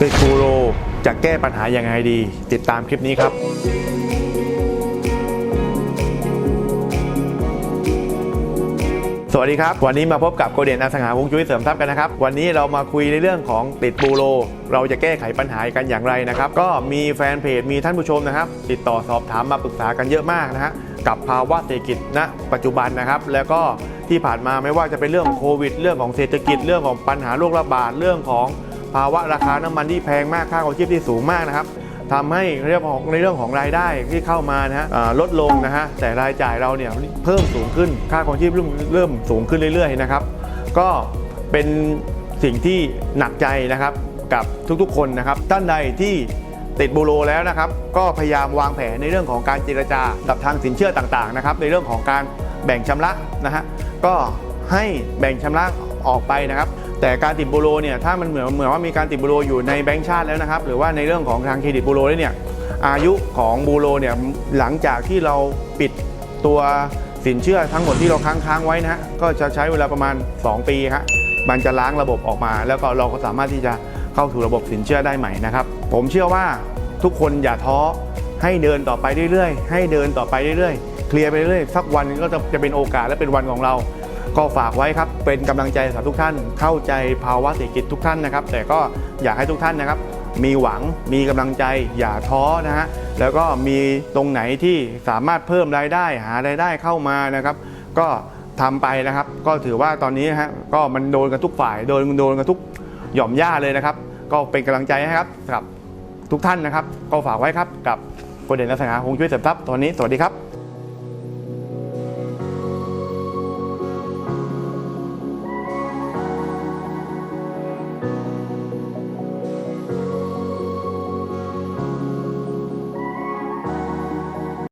เป็นกูโรจะแก้ปัญหายังไงดี ติดตามคลิปนี้ครับ สวัสดีครับ วันนี้มาพบกับโกเดนอสังหาวงจุ้ยเสริมทรัพย์กันนะครับ วันนี้เรามาคุยในเรื่องของติดบูโร เราจะแก้ไขปัญหากันอย่างไรนะครับ ก็มีแฟนเพจมีท่านผู้ชมนะครับ ติดต่อสอบถามมาปรึกษากันเยอะมากนะฮะกับภาวะเศรษฐกิจณปัจจุบันนะครับ แล้วก็ที่ผ่านมาไม่ว่าจะเป็นเรื่องโควิด เรื่องของเศรษฐกิจเรื่องของปัญหาโรคระบาดเรื่องของ ภาวะราคาน้ำมันที่แพงมากค่าของชีพที่สูงมากนะครับทำให้เรื่องของในเรื่องของรายได้ที่เข้ามานะฮะลดลงนะฮะแต่รายจ่ายเราเนี่ยเพิ่มสูงขึ้นค่าของชีพเริ่มเริ่มสูงขึ้นเรื่อยๆนะครับ ก็เป็นสิ่งที่หนักใจนะครับกับทุกๆคนนะครับท่านใดที่ติดบูโรแล้วนะครับ ก็พยายามวางแผนในเรื่องของการเจรจากับทางสินเชื่อต่างๆนะครับ ในเรื่องของการแบ่งชำระนะฮะก็ให้แบ่งชำระออกไปนะครับ แต่การติดบูโรเนี่ยถ้ามันเหมือนเหมือนว่ามีการติดบูโรอยู่ในแบงก์ชาติแล้วนะครับ หรือว่าในเรื่องของทางเครดิตบูโรเนี่ยอายุของบูโรเนี่ยหลังจากที่เราปิดตัวสินเชื่อทั้งหมดที่เราค้างค้างๆไว้นะฮะก็จะใช้เวลาประมาณ 2 ปีครับมันจะล้างระบบออกมา แล้วก็เราก็สามารถที่จะเข้าสู่ระบบสินเชื่อได้ใหม่นะครับ ผมเชื่อว่าทุกคนอย่าท้อให้เดินต่อไปเรื่อยๆ ให้เดินต่อไปเรื่อยๆ เคลียร์ไปเรื่อยๆ สักวันก็จะจะเป็นโอกาสและเป็นวันของเรา ก็ฝากไว้ครับเป็นกำลังใจสำหรับทุกท่านเข้าใจภาวะเศรษฐกิจทุกท่านนะครับ แต่ก็อยากให้ทุกท่านนะครับ มีหวังมีกำลังใจอย่าท้อนะฮะแล้วก็มีตรงไหนที่สามารถเพิ่มรายได้หารายได้เข้ามานะครับ ก็ทำไปนะครับ ก็ถือว่าตอนนี้ฮะก็มันโดนกันทุกฝ่ายโดนโดนกันทุกหย่อมย่าเลยนะครับ ก็เป็นกำลังใจให้ครับกับทุกท่านนะครับ ก็ฝากไว้ครับกับปรเด็นอสังหาคงช่วยเสริมทรัพย์ตอนนี้สวัสดีครับ